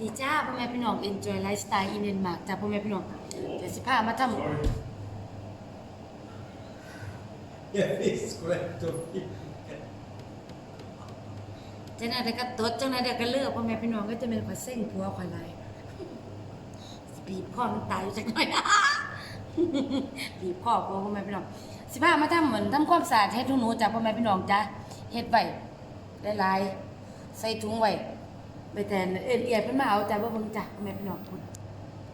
ดีจ้าพ่อแม่พี่น้อง enjoy lifestyle in Denmark จ้าพ่อแม่พี่น้องเดี๋ยวสิพามาท Sorry. Jag fiskar efter fisk. ำจังนั้นเดี๋ยวก็ตดจังนั้นเดี๋ยวก็เลือกพ่อแม่พี่น้องก็จะเป็นข่อยเส้นผัวข่อยไหลายสิบีบคอมันตายอยู่จักหน่อยนะบีบคอผัวพ่อแม่พี่น้องสิพามาทำเหมือนทำความสะอาดให้ทุกหนูจ้าพ่อแม่พี่น้องจ้าเฮ็ดไว้หลายๆใส่ถุงไว้ ไปแต่เอ็นเอียดเพิ่นมาเอาใจ้าบ่เบิ่งจ้าพ่อแม่พี่น้องพุ่น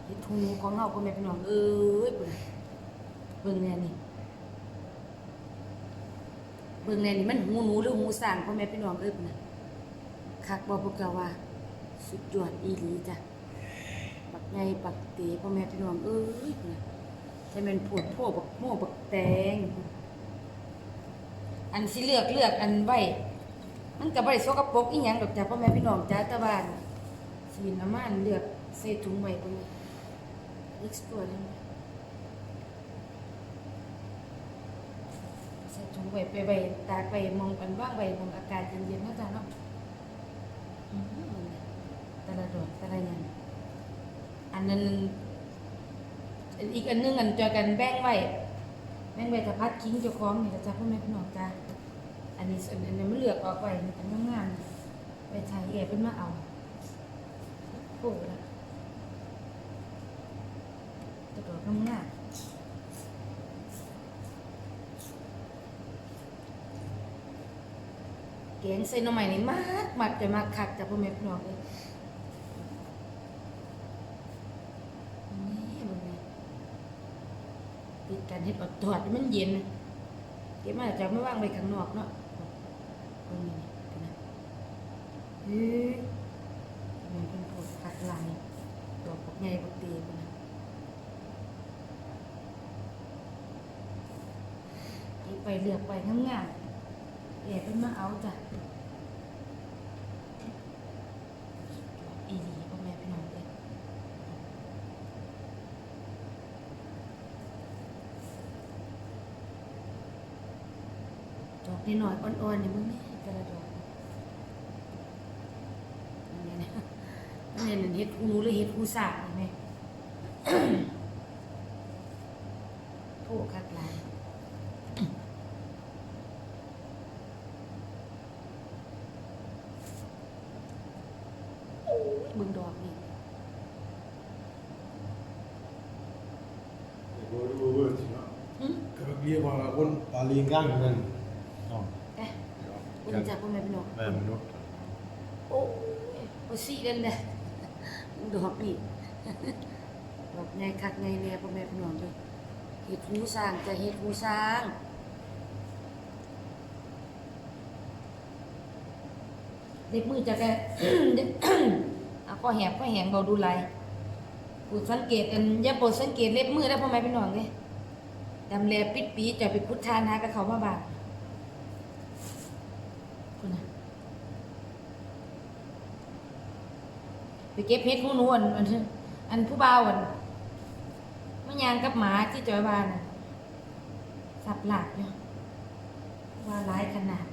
เฮ็ดถุงหนูของเฮาพ่อแม่พี่น้องเอ้ยพุ่นเบิ่งแน่นี่เบิ่งแน่นี่มันหูหนูหรือหูสร้างพ่อแม่พี่น้องเอ้ยพุ่นน่ะคักบ่พวกเจ้าว่า สุดยอดอีหลีจ้ะปักใหญ่ปักเตพ่อแม่พี่น้องเอ้ยพุ่นน่ะใช่แม่นปวดโพบักโม่บักแตงอันสิเลือกเลือกอันไว้ มันก็บ่ได้สกปรกอีหยังดอกจ้ะพ่อแม่พี่น้องจ้าต่ว่าสินเอามาอันเลือกใส่ถุงไว้พุ่นน่ะ next ตัวเลยใส่ถุงไว้ไปไว้ตากไว้มองกันว่างไว้มองอากาศเย็นๆนาะจ้ะเนาะแต่ละดอกแต่ละอย่างอันนั้นอีกอันนึงอันจอยกันแบ่งไว้แบ่งไว้ถ้าพัดคิงเจ้าของนี่ล่ะจ้ะพ่อแม่พี่น้องจ้า อันนี้ส่วนอันนี้มันเลือกออกไว้อันงามๆไปใช้แอบเพิ่นมาเอาโอ้ละตัวดอกงามๆแกงใส่หน่อไม้นี่มากมากจะมากคักจากพ่อแม่พี่น้องเลยติดกันเฮ็ดอดถอดมันเย็น เก็บมาจากไม่ว่างไว้ข้างนอกเนาะ ตรงนี้นี่นะเฮ้ยมันเป็นพวกคักลายดอกพวกใหญ่พวกตีพวกนะเก็บไปเลือกไปงามๆเอ๋เป็นมาเอาจ้ะอีดีพ่อแม่พี่น้องเลยดอกนิดหน่อยอ่อนๆนี่มึงนี่แต่ละดอกอันนี้นะ อันนี้นั่นเฮ็ดหูหนูหรือเฮ็ดหูสากนี่แม่โอ้คักหลายเบิ่งดอกนี่ Det går över till något. หึ Kan det bli bara runt alla gången? Ja. เอ๊ะเบิ่งจากพ่อแม่พี่น้อง Fem minuter. โอ้ยโอ้สิเด่นเด้อ ดอกนี่ดอกใหญ่คักใหญ่แน่พ่อแม่พี่น้องเด้อเฮ็ดหูสร้างจะเฮ็ดหูสร้างเด็กมือจะแกเอาก็แหบก็แหงเบาดูไหลปูสังเกตอันย่าปรดสังเกตเล็บมือได้พ่อแม่พี่น้องเด้ดำแลปิดปีจะไปพุทธานากับเขามาบาดคุณน่ะ ไปเก็บเพชรหูหนูอันอันอันผู้บ่าวอันมันยางกับหมาที่จอยบานสับหลักอยู่ว่าร้ายขนาด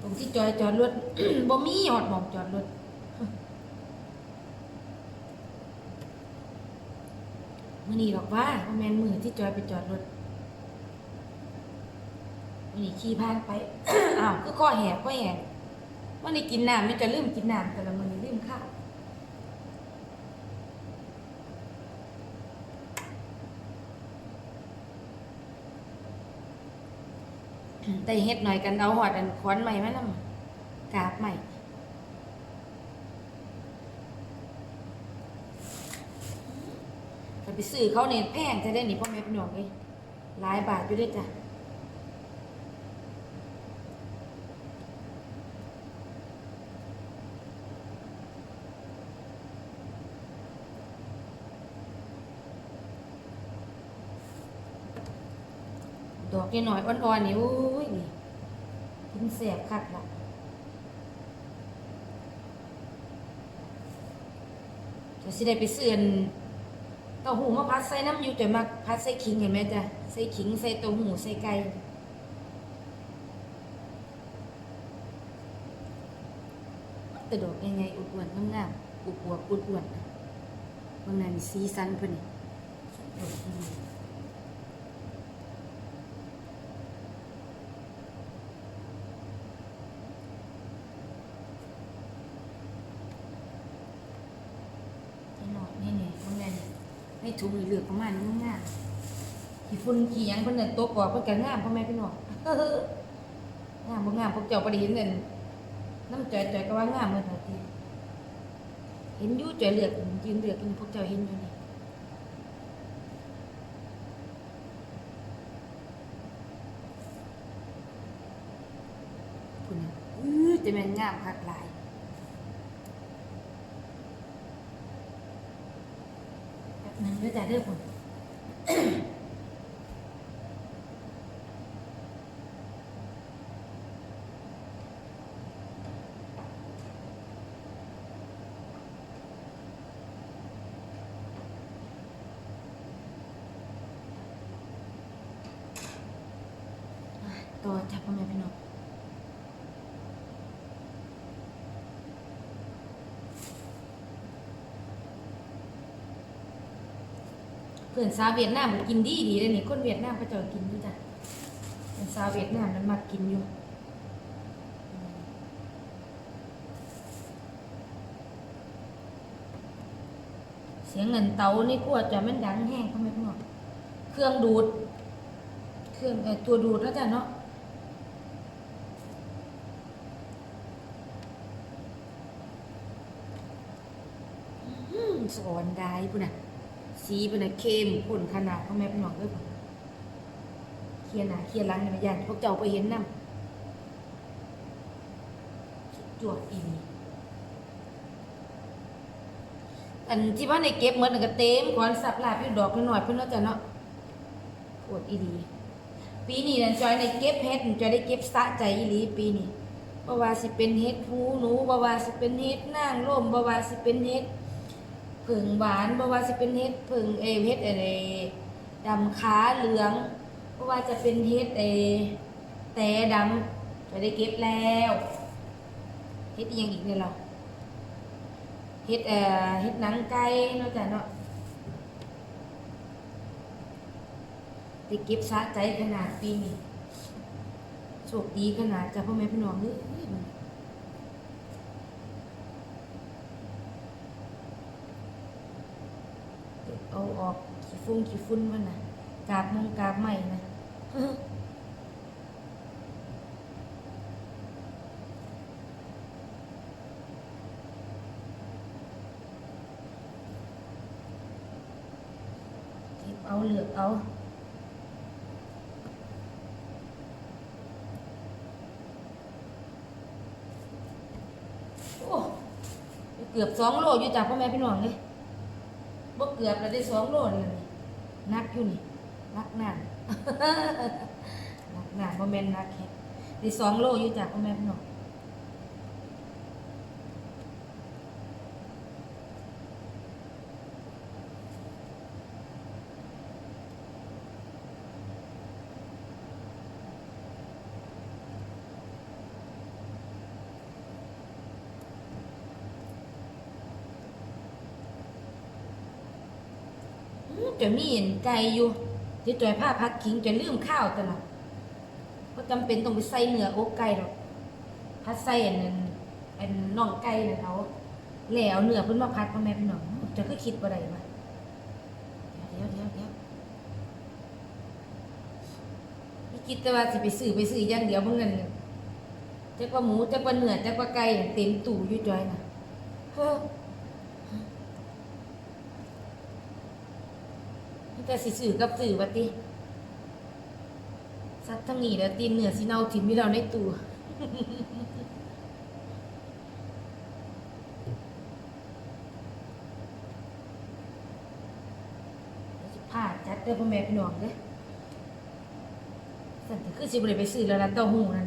ตรงที่จอยจอดรถบ่มีหอดหมองจอดรถมื่อนี้หรอกว่าบ่แมนมือที่จอยไปจอดรถมื่อนี้ขี่ผ่านไป อ้าวคือข้อแหบข้อแหบ วันนี้กินน้ำไม่จะลืมกินน้ำแต่ละมื้อนี้ลืมข้าวแต่เฮ็ดหน่อยกันเอาหอดอันขอนใหม่มานำกาบใหม่ไปซื้อเขาเนี่ยแพงจะได้หนิพ่อแม่พี่น้องเลยหลายบาทอยู่ด้วยจ้ะ ดอกหน่อยอ่อนๆนี่โอ้ยนี่กินแสบคักละจะสิได้ไปซื้อนเต้าหู้มาพัดใส่น้ำอยู่แต่มักพัดใส่ขิงเห็นไหมจ้ะใส่ขิงใส่เต้าหู้ใส่ไก่แต่ดอกยังไงอุดอ้วนงามๆอุบอวบอุดอ้วนบางนั้นสีสันเพิ่นนี่ดอดีนี่หน่อยนี่นี่บางนั้น ในถุงนี่เหลือประมาณนี้งามๆขี้ฝุ่นขี้หยังเพิ่นน่ะตกออกเพิ่นก็งามพ่อแม่พี่น้องงามบ่งามพวกเจ้าบ่ได้เห็นนั่นน้ำจ่อยจ่อยก็ว่างามเหมือนกันเห็นอยู่จ่อยเลือกยืนเลือกกันพวกเจ้าเห็นอยู่นี่คุณน่ะอื้อจะแม่นงามคักหลาย แป๊บนึงด้อจ้าเด้อคุณต่อจ้าพ่อแม่พี่น้อง พื่อนสาวเวียดนามมันกินดีดีเลยนี่คนเวียดนามก็จะกินอยู่จ้ะเพื่อนสาวเวียดนามมันมากินอยู่เสียงเงินเตานี่กลัวจะมันดังแห้งพ่อแม่พี่น้องเครื่องดูด เครื่องเอตัวดูดแล้วจ้ะเนาะสอนได้ปุ่นน่ะ สีเปุ่นน่ะเข้มข้นขนาดพ่อแม่พี่น้องเอ้ยผุนเคียร์หนาเคียร์หลังนี่มายานพวกเจ้าไปเห็นนำจวดอีนีอันที่ว่าในเก็บหมดนั่นก็เต็มก่อนสับลาบอยู่ดอกน้อยเพิ่นเนาะจ้ะเนาะปวดอีดีปีนี้นะจอยในเก็บเฮ็ดจอยได้เก็บสะใจอีหลีปีนี้บ่ว่าสิเป็นเฮ็ดหูหนูบ่ว่าสิเป็นเฮ็ดนางร่มบ่ว่าสิเป็นเฮ็ด ผึ่งหวานบ่ว่าสิเป็นเฮ็ดผึ่งเอเฮ็ดอะไรดำขาเหลืองบ่ว่าจะเป็นเฮ็ดเอแต่ดำจอยได้เก็บแล้วเฮ็ดยังอีกเนี่ยเราเฮ็ดเอ่อเฮ็ดหนังไก่เนาะจ้ะเนาะได้เก็บสะใจขนาดปีนี้โชคดีขนาดจะพ่อแม่พี่น้องเอ้ยมัน เอาออกขี้ฟุ้งขี้ฟุ้นมันนะกาบมงกาบใหม่นะเก็บเอาเหลือกเอาโอ้เกือบสองโลอยู่จากพ่อแม่พี่น้องเลย บ่เกือบแล้วได้สองโลนี่ล่ะนี่นักอยู่นี่นักหนานักหนาบ่แม่นนักแค่ได้สองโลอยู่จากพ่อแม่พี่น้อง อื้อจะมีเห็นไก่อยู่ที่ตัวผ้าพักขิงจะลืมข้าวตลอดก็จำเป็นต้องไปใส่เนื้ออกไก่หรอกพัดใส่อันนั้นอันน่องไก่น่ะเอาแล้วเนื้อเพิ่นมาพัดพ่อแม่พี่น้องจะคือคิดบ่ได้ว่าเดี๋ยวเดี๋ยวเดี๋ยวนี่คิดแต่ว่าสิไปซื้อไปซื้ออย่างเดียวเพิ่นนั่นจักว่าหมูจักว่าเนื้อจักว่าไก่เต็มตู้อยู่จอยนะเฮ้อ แต่สิสื่อกับสื่อว่าติสัตว์ทั้งนี้แล้วตีนเหนือสิเนาถิ่มที่เราในตัวผ้าจัดเด้อพ่อแม่พี่น้องเด้อสันติคือสิบริไปซื้อแล้วร้านเต้าหู้นั่น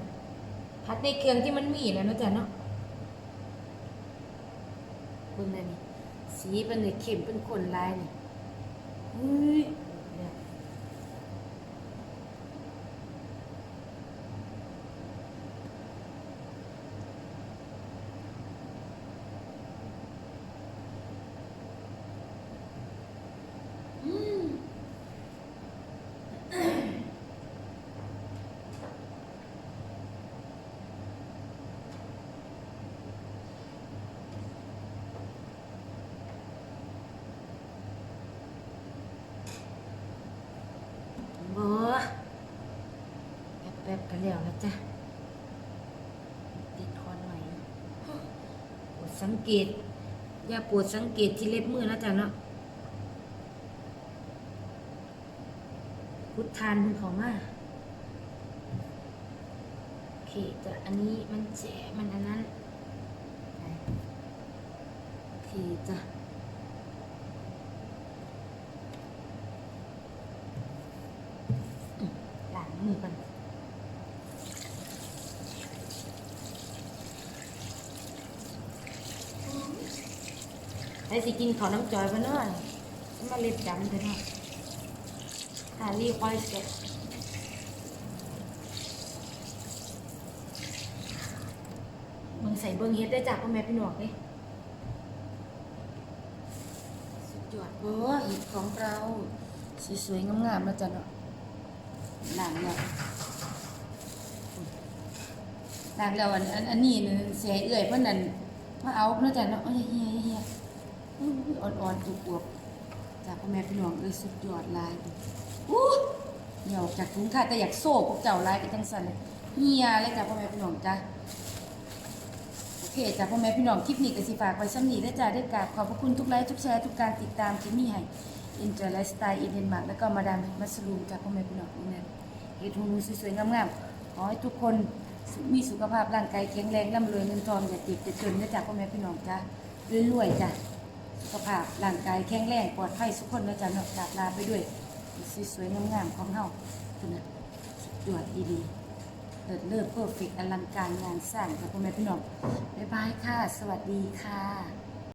พัดในเครื่องที่มันมีแล้วเนาะจ๊ะเนาะเบิ่งนั่นนี่สีเป็นเลยเข้มเป็นคนลายนี่ เฮ้ยเนี่ย แล้วนะจ๊ะ ติดทอนหม่อยปวดสังเกต อย่าปวดสังเกตที่เล็บมือนะจ๊ะเนาะพุทธานมึงเขามาโอเคจ้ะอันนี้มันแฉะมันอันนั้นโอเคจ้ะ ล้างมือกัน ไอ้สิกินขาวน้ำจอยไปหน่อยมาเล็บดำไปหน่อยหารีคอยเสร็จมึงใส่เบิ้งเฮ็ดได้จากพ่อแม่พี่หนวกเลยสุดยอดโอ้เห็ดของเราสวยๆงามๆนะจ๊ะเนาะล้างแล้วล้างแล้วอันอันอันนี้นี่เสียเอื่อยเพิ่นนั่นมาเอาเนาะจ้ะเนาะเฮียเฮีย อ่อนๆตุกวบจากพ่อแม่พี่น้องเอ้ยสุดยอดลายอู้เหี่ยวจากถุงค่ะแต่อยากโซ่พวกเจ้าลายก็จังซั่นเฮียเลยจ้ะพ่อแม่พี่น้องจ้ะโอเคจ้ะพ่อแม่พี่น้องคลิปนี้ก็สิฝากไว้ซ้ำนี้เด้จ้ะได้กราบขอบพระคุณทุกไลค์ทุกแชร์ทุกการติดตามที่มีให้ Enjoy Lifestyle in Denmark แล้วก็มาดามมัสลูมจากพ่อแม่พี่น้องทุกนั้นเฮ็ดหูสวยๆงามๆขอให้ทุกคนมีสุขภาพร่างกายแข็งแรงร่ำรวยเงินทองอย่าติดอย่าจนนะจ๊ะพ่อแม่พี่น้องจ้ะรวยๆจ้ะ สุขภาพร่างกายแข็งแรงปลอดภัยทุกคนนะจ๊ะเนาะจากลาไปด้วยสวยๆงามๆของเฮาคุณนะสุดยอดดีๆเลิศเลิศเพอร์เฟกต์อลังการงานสร้างจ้ะพ่อแม่พี่น้องบ๊ายบายค่ะ สวัสดีค่ะ